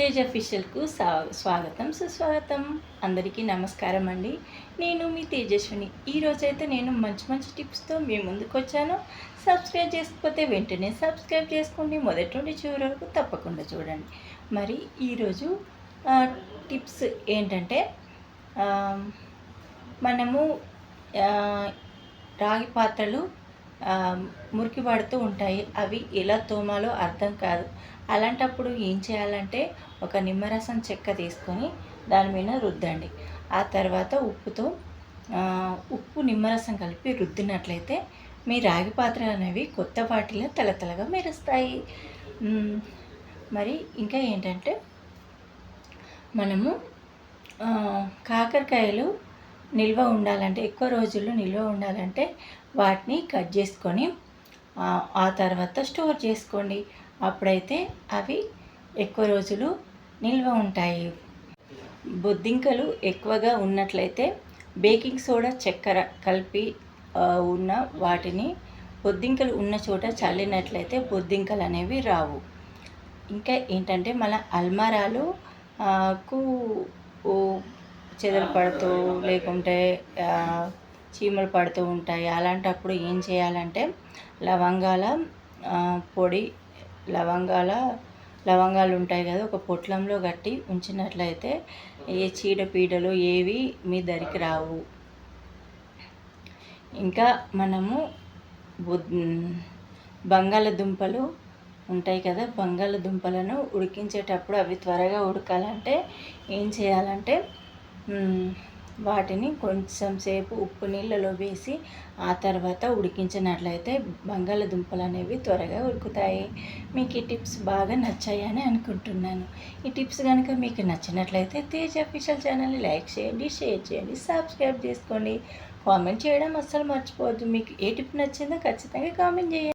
తేజ్ అఫీషియల్కు స్వాగతం సుస్వాగతం. అందరికీ నమస్కారం అండి. నేను మీ తేజస్విని. ఈరోజైతే నేను మంచి మంచి టిప్స్తో మీ ముందుకు వచ్చాను సబ్స్క్రైబ్ చేసుకపోతే వెంటనే సబ్స్క్రైబ్ చేసుకోండి. మొదటి నుండి చివరి వరకు తప్పకుండా చూడండి. మరి ఈరోజు టిప్స్ ఏంటంటే మనము రాగి పాత్రలు మురికి పడుతూ ఉంటాయి. అవి ఎలా తోమాలో అర్థం కాదు. అలాంటప్పుడు ఏం చేయాలంటే ఒక నిమ్మరసం చెక్క తీసుకొని దాని మీద రుద్దండి. ఆ తర్వాత ఉప్పుతో ఉప్పు నిమ్మరసం కలిపి రుద్దినట్లయితే మీ రాగి పాత్రలు అనేవి కొత్త వాటిలో తలతలగా మెరుస్తాయి. మరి ఇంకా ఏంటంటే మనము కాకరకాయలు నిల్వ ఉండాలంటే ఎక్కువ రోజులు నిల్వ ఉండాలంటే వాటిని కట్ చేసుకొని ఆ, తర్వాత స్టోర్ చేసుకోండి. అప్పుడైతే అవి ఎక్కువ రోజులు నిల్వ ఉంటాయి. బొద్దింకలు ఎక్కువగా ఉన్నట్లయితే బేకింగ్ సోడా చక్కెర కలిపి ఉన్న వాటిని బొద్దింకలు ఉన్న చోట చల్లినట్లయితే బొద్దింకలు అనేవి రావు. ఇంకా ఏంటంటే మన అల్మారాలు కు చెదలు పడుతూ లేకుంటే చీమలు పడుతూ ఉంటాయి. అలాంటప్పుడు ఏం చేయాలంటే లవంగాల పొడి లవంగాల లవంగాలు ఉంటాయి కదా ఒక పొట్లంలో కట్టి ఉంచినట్లయితే ఏ చీడపీడలు ఏవి మీ దరికి రావు. ఇంకా మనము బంగాళదుంపలు ఉంటాయి కదా బంగాళదుంపలను ఉడికించేటప్పుడు అవి త్వరగా ఉడకాలంటే ఏం చేయాలంటే వాటిని కొంచెం సేపు ఉప్పు నీళ్ళలో వేసి ఆ తర్వాత ఉడికించినట్లయితే బంగాళదుంపలు అనేవి త్వరగా ఉడుకుతాయి. మీకు ఈ టిప్స్ బాగా నచ్చాయని అనుకుంటున్నాను. ఈ టిప్స్ కనుక మీకు నచ్చినట్లయితే తేజ్ అఫీషియల్ ఛానల్ని లైక్ చేయండి షేర్ చేయండి సబ్స్క్రైబ్ చేసుకోండి. కామెంట్ చేయడం అస్సలు మర్చిపోవద్దు. మీకు ఏ టిప్ నచ్చిందో ఖచ్చితంగా కామెంట్ చేయండి.